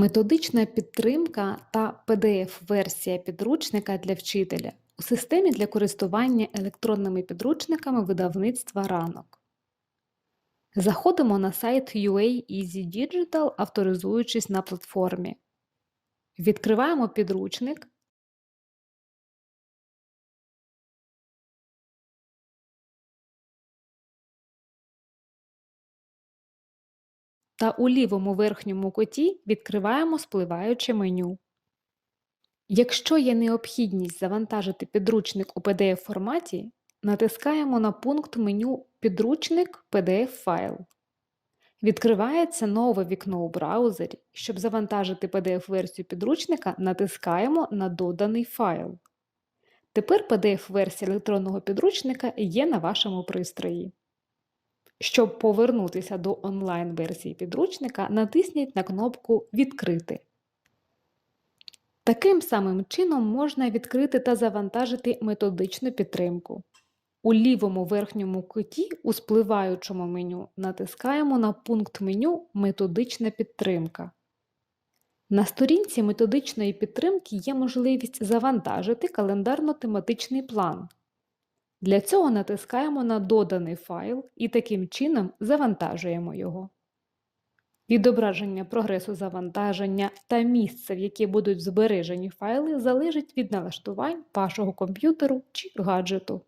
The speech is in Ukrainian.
Методична підтримка та PDF-версія підручника для вчителя у системі для користування електронними підручниками видавництва ранок. Заходимо на сайт UA Easy Digital, авторизуючись на платформі. Відкриваємо підручник. Та у лівому верхньому куті відкриваємо спливаюче меню. Якщо є необхідність завантажити підручник у PDF форматі, натискаємо на пункт меню Підручник PDF файл. Відкривається нове вікно у браузері. Щоб завантажити PDF-версію підручника, натискаємо на доданий файл. Тепер PDF-версія електронного підручника є на вашому пристрої. Щоб повернутися до онлайн-версії підручника, натисніть на кнопку Відкрити. Таким самим чином можна відкрити та завантажити методичну підтримку. У лівому верхньому куті у спливаючому меню натискаємо на пункт меню Методична підтримка. На сторінці методичної підтримки є можливість завантажити календарно-тематичний план. Для цього натискаємо на доданий файл і таким чином завантажуємо його. Відображення прогресу завантаження та місце, в яке будуть збережені файли, залежить від налаштувань вашого комп'ютеру чи гаджету.